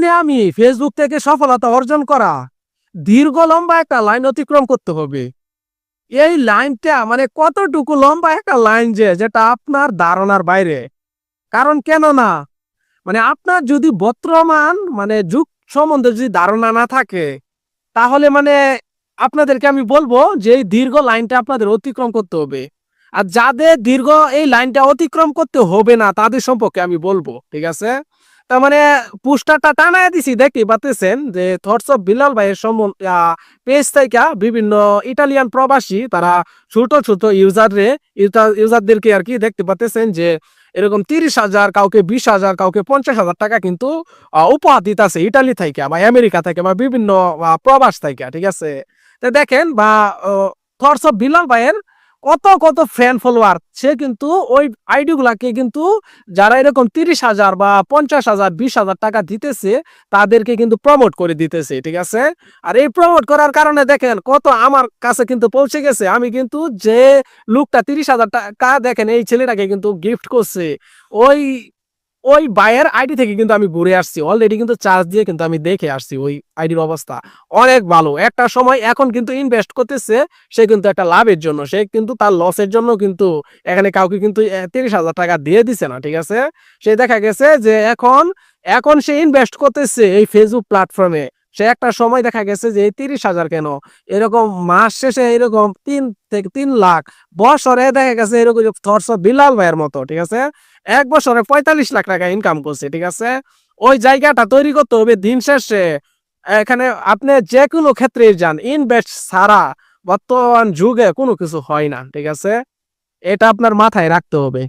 আপনি আমি ফেসবুক থেকে সফলতা অর্জন করা দীর্ঘ লম্বা একটা লাইন অতিক্রম করতে হবে। এই লাইনটা মানে কতটুকু লম্বা একটা লাইন যে, যেটা আপনার ধারণার বাইরে? কারণ কেন না মানে আপনার যদি বর্তমান মানে যুগ সম্বন্ধে যদি ধারণা না থাকে, তাহলে মানে আপনাদেরকে আমি বলব যে, এই দীর্ঘ লাইনটা আপনাদের অতিক্রম করতে হবে। আর যাদের দীর্ঘ এই লাইনটা অতিক্রম করতে হবে না, তাদের সম্পর্কে আমি বলব, ঠিক আছে? তার মানে পোস্টারটা টানায় দিছি দেখতে পাচ্ছেন যে থটস অফ বিলাল ভাইয়ের সম্বন্ধে পেজ থেকে বিভিন্ন ইটালিয়ান প্রবাসী, তারা ছোট ছোট ইউজারে ইউজারদেরকে আর কি দেখতে পাচ্ছেন যে এরকম তিরিশ হাজার, কাউকে বিশ হাজার, কাউকে পঞ্চাশ হাজার টাকা কিন্তু উপহার দিতেছে ইটালি থেকে বা আমেরিকা থেকে বা বিভিন্ন প্রবাস থেকে, ঠিক আছে? তো দেখেন বা থটস অফ বিলাল ভাইয়ের কত কত ফ্যান ফলোয়ার সে কিন্তু ওই আইডি গুলাকে কিন্তু যারা এরকম তিরিশ হাজার বা পঞ্চাশ হাজার, বিশ হাজার টাকা দিতেছে, তাদেরকে কিন্তু প্রমোট করে দিতেছে, ঠিক আছে? আর এই প্রমোট করার কারণে দেখেন কত আমার কাছে কিন্তু পৌঁছে গেছে। আমি কিন্তু যে লোকটা তিরিশ হাজার টাকা, দেখেন এই ছেলেটাকে কিন্তু গিফট করছে। ওই ওই বায়ের আইডি থেকে কিন্তু আমি ঘুরে আসছি। অলরেডি কিন্তু চার্জ দিয়ে কিন্তু আমি দেখে আসছি ওই আইডির অবস্থা। অনেক ভালো। একটা সময় এখন কিন্তু ইনভেস্ট করতেছে, সে কিন্তু একটা লাভের জন্য। সে কিন্তু তার লসের জন্য কিন্তু এখানে কাউকে কিন্তু তিরিশ হাজার টাকা দিয়ে দিছে না, ঠিক আছে? সে দেখা গেছে যে এখন এখন সে ইনভেস্ট করতেছে এই ফেসবুক প্ল্যাটফর্মে সে একটা সময় দেখা গেছে যে তিরিশ হাজার কেন? এরকম মাস শেষে এরকম তিন থেকে তিন লাখ। বছরে দেখা গেছে এরকম বিলাল ভাইয়ের মতো, ঠিক আছে? এক বছরে পঁয়তাল্লিশ লাখ টাকা ইনকাম করছে, ঠিক আছে? ওই জায়গাটা তৈরি করতে হবে দিন শেষে। এখানে আপনি যে কোনো ক্ষেত্রে যান ইনভেস্ট ছাড়া বর্তমান যুগে কোনো কিছু হয় না, ঠিক আছে? এটা আপনার মাথায় রাখতে হবে।